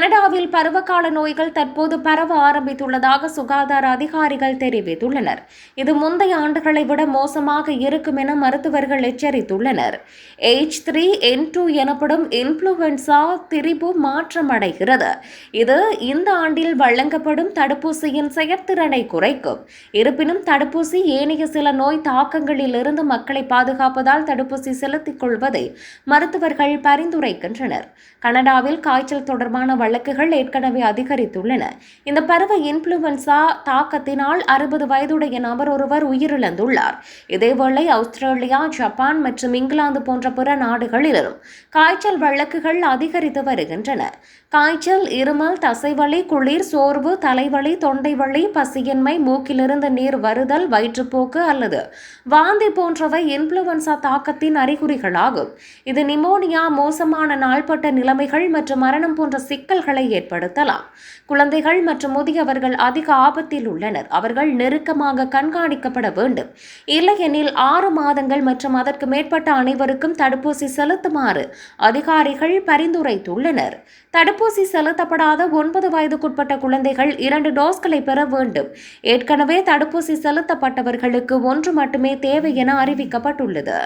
கனடாவில் பருவகால நோய்கள் தற்போது பரவ ஆரம்பித்துள்ளதாக சுகாதார அதிகாரிகள் தெரிவித்துள்ளனர். இது முந்தைய ஆண்டுகளை விட மோசமாக இருக்கும் என மருத்துவர்கள் எச்சரித்துள்ளனர். எச் த்ரீ என் டூ எனப்படும் இன்ஃப்ளூவன்சா திரிபு மாற்றமடைகிறது. இது இந்த ஆண்டில் வழங்கப்படும் தடுப்பூசியின் செயற்திறனை குறைக்கும். இருப்பினும் தடுப்பூசி ஏனைய சில நோய் தாக்கங்களில் இருந்து மக்களை பாதுகாப்பதால் தடுப்பூசி செலுத்திக் கொள்வதை மருத்துவர்கள் பரிந்துரைக்கின்றனர். கனடாவில் காய்ச்சல் தொடர்பான வழக்குகள் ஏற்கனவே அதிகரித்துள்ளன. இந்த பருவ இன்ஃப்ளூவன்சா தாக்கத்தினால் அறுபது வயதுடைய நபர் ஒருவர் உயிரிழந்துள்ளார். இதேவேளை ஆஸ்திரேலியா ஜப்பான் மற்றும் இங்கிலாந்து போன்ற பிற நாடுகளிலும் காய்ச்சல் வழக்குகள் அதிகரித்து வருகின்றன. காய்ச்சல் இருமல் தசைவலி குளிர் சோர்வு தலைவலி தொண்டை வலி பசியின்மை மூக்கிலிருந்து நீர் வருதல் வயிற்றுப்போக்கு அல்லது வாந்தி போன்றவை இன்ஃப்ளூவன்சா தாக்கத்தின் அறிகுறிகளாகும். இது நிமோனியா மோசமான நாள்பட்ட நிலைமைகள் மற்றும் மரணம் போன்ற சிக்கல் சிக்கல்களை ஏற்படுத்தலாம். குழந்தைகள் மற்றும் முதியவர்கள் அதிக ஆபத்தில் உள்ளனர். அவர்கள் நெருக்கமாக கண்காணிக்கப்பட வேண்டும். இல்லையெனில் ஆறு மாதங்கள் மற்றும் அதற்கு மேற்பட்ட அனைவருக்கும் தடுப்பூசி செலுத்துமாறு அதிகாரிகள் பரிந்துரைத்துள்ளனர். தடுப்பூசி செலுத்தப்படாத ஒன்பது வயதுக்குட்பட்ட குழந்தைகள் இரண்டு டோஸ்களை பெற வேண்டும். ஏற்கனவே தடுப்பூசி செலுத்தப்பட்டவர்களுக்கு ஒன்று மட்டுமே தேவை என அறிவிக்கப்பட்டுள்ளது.